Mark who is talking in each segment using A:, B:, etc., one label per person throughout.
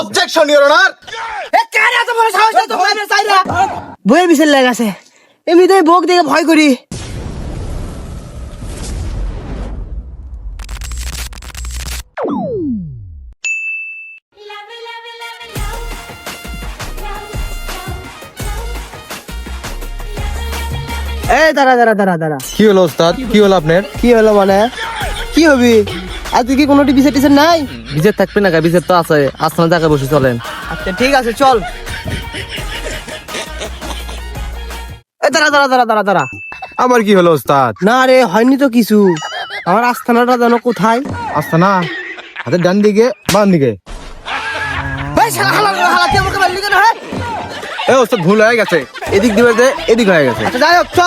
A: Objection your honour
B: বইয়ের বিশের লাগাছে এমনিতেই বউক দেখে ভয় করি
C: Love it, love it, love it, love. Love, love, love.
B: এই দাঁড়া দাঁড়া দাঁড়া দাঁড়া।
D: কি হলো ওস্তাদ? কি হলো আপনার?
B: কি হলো মানে? কি হবি? আজকে কি কোনোটি বিশের টিসের নাই?
E: বিজের থাকবে না বিজের তো আছে আসলে জায়গায় বসে চলেন।
B: আচ্ছা ঠিক আছে চল। দাঁড়া দাঁড়া দাঁড়া দাঁড়া দাঁড়া।
D: আমার কি হলো ওস্তাদ?
B: না রে হয়নি তো কিছু। আমার আস্থানাটা জানো কোথায়?
D: আস্তা না হাতের ডান দিকে বাম দিকে।
B: এই শালা হালা হালা কে আমাকে মারলি কেন হ্যাঁ?
D: এ ওস্তাদ ভুল হয়ে গেছে। এদিক দিবে যে এদিক হয়ে গেছে।
B: আচ্ছা যাই হোক চ।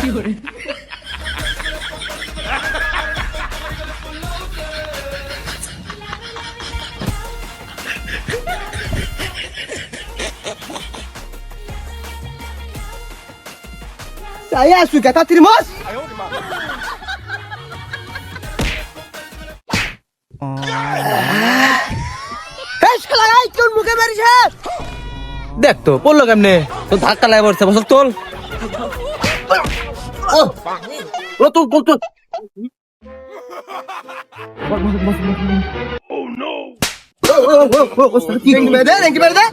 B: Saya suka tak terima.
E: দেখ তো পড়ল কেমনে? তো ধাক্কা লাগে পড়ছে বসক তোল। ও ও তুল তুল তুল
B: কি কি মেরে দে কি মেরে দে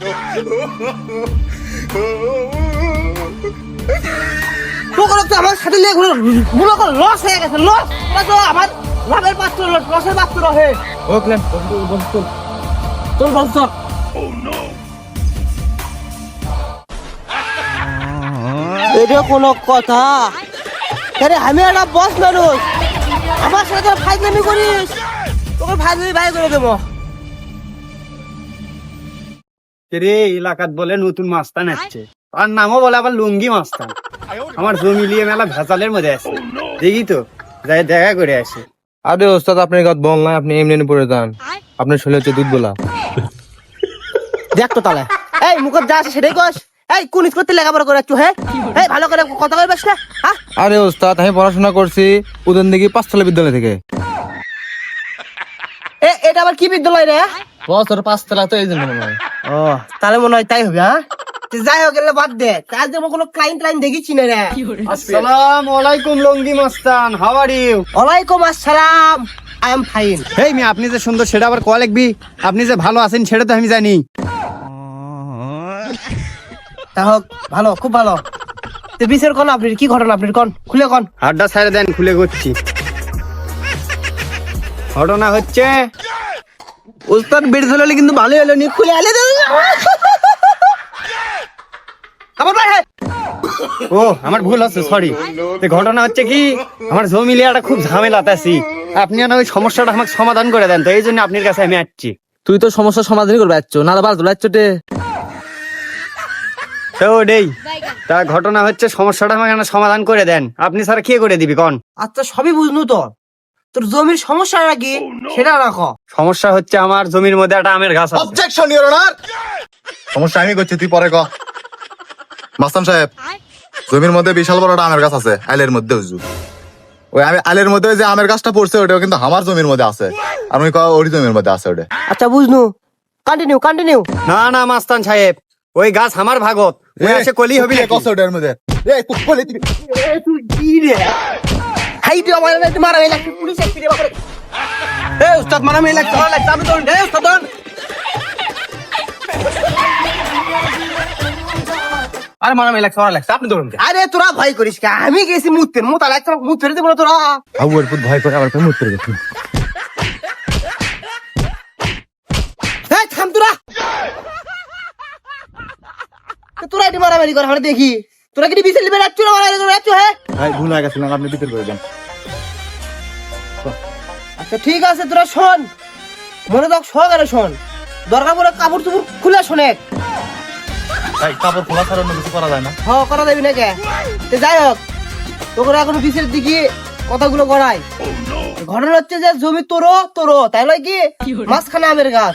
B: তোকে তো আমার সাথে লস হয়ে গেছে লস তো আমার লাভের পাত্র লসের পাত্র হে
E: ও ক্লেম বস তোল তোল বস তোল
B: এটা কোনো কথা আরে আমি একটা বস মানুষ। আমার সাথে তোর ফাইজলামি করিস? তোকে ফাইজলামি ভাই করে দেবো।
A: রে এলাকাত বলে নতুন মাস্তান আসছে। আর নামও বলে আবার লুঙ্গি মাস্তান। আমার জমি নিয়ে মেলা ভেজালের মধ্যে আছে। দেখি তো যাই দেখা করে আসি।
D: আরে ওস্তাদ আপনার কথা বল না আপনি এমনি এমনি পড়ে যান। আপনার শরীর হচ্ছে দুধ বলা।
B: দেখ তো তাহলে এই মুখত যা আছে সেটাই কস। এই কোন স্কুল লেখাপড়া করে একটু হ্যাঁ? এই ভালো করে কথা না হ্যাঁ?
D: আরে ওস্তাদ আমি পড়াশোনা করছি উদন দিকে পাঁচতলা বিদ্যালয় থেকে।
B: এ এটা আবার কি বিদ্যালয় রে?
E: বস তোর পাঁচ তলা তো এই জন্য মনে হয়।
B: ও তাহলে মনে হয় তাই হবে হ্যাঁ? যাই হোক এলে বাদ দে। তার যেমন কোনো ক্লাইন্ট ক্লাইন্ট দেখিছি না রে।
A: আসসালামু আলাইকুম লুঙ্গি মাস্তান। হাউ আর ইউ
B: ওয়ালাইকুম আসসালাম। I am fine
A: hey me আপনি যে সুন্দর সেটা আবার কল লিখবি? আপনি যে ভালো আছেন সেটা তো আমি জানি।
B: তা হোক ভালো খুব ভালো। তো বিশের কোন আপনি কি ঘটনা আপনি কোন খুলে কোন
A: হাড্ডা ছাড়ে দেন খুলে করছি। ঘটনা হচ্ছে
B: উস্তাদ বেড়ে কিন্তু ভালোই হলো নি খুলে আলে দে আবার ভাই
A: ও আমার ভুল আছে সরি ঘটনা হচ্ছে কি আমার জমি লিয়াটা খুব ঝামেলাতে আছি। আপনি না ওই সমস্যাটা আমাকে সমাধান করে দেন তো এই জন্য আপনার কাছে আমি আসছি।
E: তুই তো সমস্যার সমাধান করবে যাচ্ছ না বাল তোলা তে।
A: তো ডেই তা ঘটনা হচ্ছে সমস্যাটা আমাকে সমাধান করে দেন। আপনি স্যার কে করে দিবি কন?
B: আচ্ছা সবই বুঝনু তো। তোর জমির সমস্যাটা কি? সেটা রাখো।
A: সমস্যা হচ্ছে আমার জমির মধ্যে একটা আমের গাছ আছে।
F: অবজেকশন ইওর অনার সমস্যা আমি করছি তুই পরে ক। মাস্তান সাহেব জমির মধ্যে বিশাল বড় একটা আমের গাছ আছে আইলের মধ্যে উজু ওই আমি আইলের মধ্যে যে আমের গাছটা পড়ছে ওটাও কিন্তু আমার জমির মধ্যে আছে। আর আমি কয় ওরই জমির মধ্যে আছে ওটা।
B: আচ্ছা বুঝনু। কন্টিনিউ কন্টিনিউ
A: না না মাস্তান সাহেব। ওই গাছ আমার ভাগত। ওই কলি হবি
F: ওটার মধ্যে। তুই বলে দিবি
B: তুই কি রে? হাই তুই আমার মারা হয়ে পুলিশ রে
A: এ উস্তাদ মারা মারা আমি এ উস্তাদ। আরে মারা মারা আপনি ধরুন
B: আরে তোরা ভয় করিস কে? আমি গেছি মুততে মুতা লাগছে মুত ফেরে দেবো না তোরা
D: পুত ভয় করে আবার মুত করে গেছে
B: এই থাম তোরা তো তোরা এটি মারামারি করে আমরা দেখি। তোরা কি বিচেল লিবে রাখছো না মারামারি করে রাখছো হ্যাঁ?
F: ভাই ভুল হয়ে গেছিলাম আপনি বিকেল করে দেন।
B: আচ্ছা ঠিক আছে তোরা শোন। মনে দেখ সহকারে শোন। দরকার পড়ে কাপড় চুপড় খুলে শোনে।
F: ভাই কাপড় খোলা ছাড়া অন্য কিছু করা যায় না।
B: হ করা দেবি না কে তো যাই হোক তোকে এখন বিচের দিকে কথাগুলো করাই ঘটনা হচ্ছে যে জমি তোরো তোরো। তাই নয় কি মাঝখানে আমের গাছ।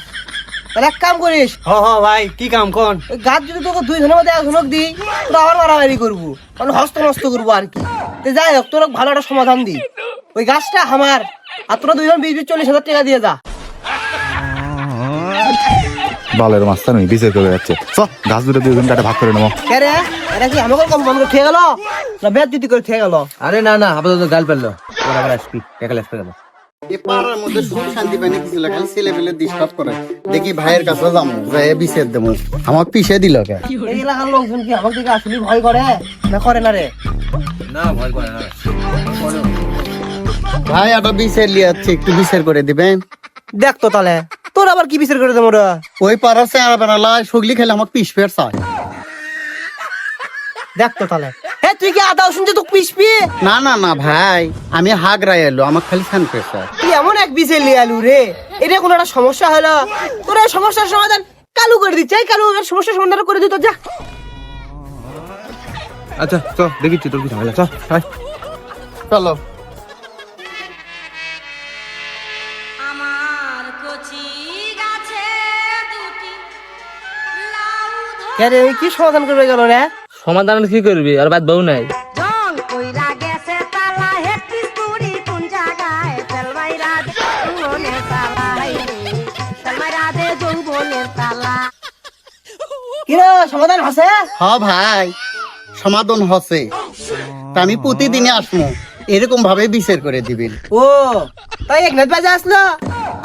B: তাহলে এক কাম করিস।
G: হ হ ভাই কি কাম কোন?
B: গাছ যদি তোকে দুই জনের মধ্যে এক ঝনক দিই তোরা আবার মারামারি করব। মানে হস্ত নষ্ট করব আর কি। যাই হোক তোরা ভালো একটা সমাধান দি ওই গাছটা আমার আর তোরা দুইজন বিশ বিশ চল্লিশ হাজার টাকা দিয়ে যা।
E: বালের মাস্তান ওই বিচার করে যাচ্ছে। চ গাছ দুটো দুজন কাটে ভাগ করে নেব।
B: কে রে? এটা কি আমাকে কম বন্ধ খেয়ে গেল? না বেদ দিতে করে খেয়ে গেল।
C: আরে না না আপাতত গাল পেল। আবার আসবি একালে আসবে গেল
G: এ পাড়ার মধ্যে সুখ শান্তি পাইনি কিছু লাগে ছেলে পেলে ডিস্টার্ব করে। দেখি ভাইয়ের কাছে যাব যাই বিছের দেবো আমার পিছিয়ে দিল কে?
B: এই এলাকার লোকজন কি আমার দিকে আসলে ভয় করে? না করে না রে।
C: না ভয় করে না।
G: ভাই একটা বিছের লিয়ে যাচ্ছে একটু বিচার করে দিবেন
B: দেখ তো তাহলে তোর আবার কি বিচার করে দেবো রে?
G: ওই পাড়ার চেহারা বেড়ালা সগলি খেলে আমার পিস ফের চায়।
B: দেখ তো তাহলে। তুই কি আদা শুনছে তো পিসপি
G: না না না ভাই। আমি হাগরাই এলো আমার খালি ফ্যান প্রেসার
B: তুই এমন এক বিচে লিয়ে আলু রে। এটা কোনো একটা সমস্যা হলো। তোর এই সমস্যার সমাধান কালু করে দিচ্ছে। এই কালু এর সমস্যার সমাধান করে দিত যা।
D: আচ্ছা চ দেখিচ্ছি তোর কি ঝামেলা চ।
G: চলো।
H: আমার কচি গাছে দুটি লাউ
B: কে রে কি সমাধান করবে গেল রে?
C: সমাধান কি করবি? আর বাদ বউ নাই।
B: সমাধান আছে
G: হ্যাঁ ভাই সমাধান হচ্ছে তা আমি প্রতিদিনই আসব এরকম ভাবে বিচার করে দিবেন
B: ও তাই এক নেট বাজে আসলো?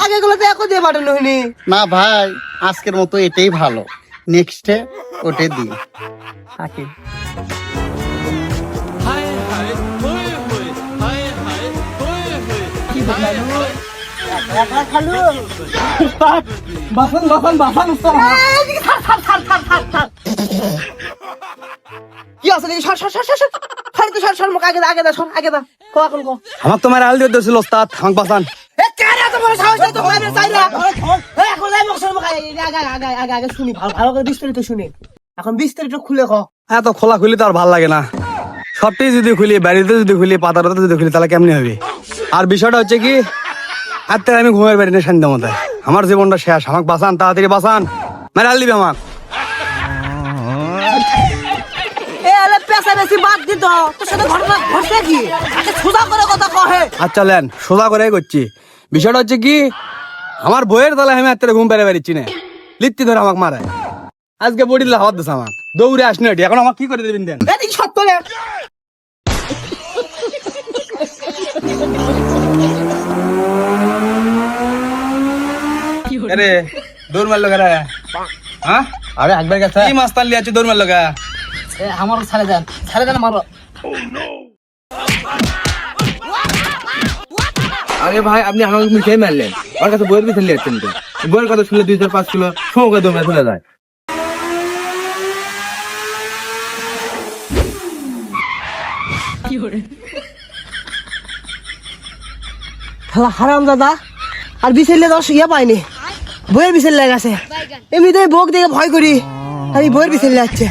B: আগে গুলো তো একো দিয়ে পাঠানো হয়নি
G: না ভাই আজকের মতো এটাই ভালো। নেক্সটে ওটে দিই।
B: থাকে। কি আছে দেখি? সর সর সর সর সর। সর সর সর মুখ আগে দা আগে দা সর আগে দা। কো এখন কো
G: আমার তোমার আল দিয়ে ওস্তাদ
B: কারে এত বড় সাহস আছে তোমার চাইরা এখন যাই মুখ সর আগে আগে আগে আগে আগে শুনি ভালো ভালো করে বিস্তারিত শুনি। এখন বিস্তারিত খুলে কো।
A: হ্যাঁ তো খোলা খুলি তো আর ভালো লাগে না। সবটাই যদি খুলি বাড়িতে যদি খুলি পাতাটাতে যদি খুলি তাহলে কেমনি হবে? আর বিষয়টা হচ্ছে কি আর তাহলে আমি ঘুমের বাড়ি না শান্তি মতো। আমার জীবনটা শেষ আমাকে বাঁচান তাড়াতাড়ি বাঁচান। মেরে আল দিবে
B: করে
A: আচ্ছা লেন সোজা করে করছি। বিষয়টা হচ্ছে কি আমার বইয়ের তাহলে আমি হাতে ঘুম পেরে বেরিয়েছি না। লিপ্তি ধরে আমাকে মারে। আজকে বডি দিলে হাওয়াত দিছে আমাকে। দৌড়ে আসনি ওটি এখন আমাকে কি করে দেবেন দেন? আরে দৌড় মারলো কেন হ্যাঁ?
C: আরে একবার গেছে
A: কি মাস্তান লিয়ে আছে দৌড় মারলো কে
B: আমারও ছাড়ে দেন। ছাড়ে দেন আমারও।
D: আরে ভাই, আপনি আমাকে মিশে মারলেন। ওর কাছে বইয়ের পিছনে লিখছেন তো। বইয়ের কথা শুনলে দুই চার, পাঁচ কিলো সঙ্গে দমে চলে যায়।
B: হারাম দাদা, আর বিছেলে দশ ইয়ে পাইনি বইয়ের বিছেল গেছে। এমনিতেই বউক দেখে ভয় করি, আর এই বইয়ের বিছেল যাচ্ছে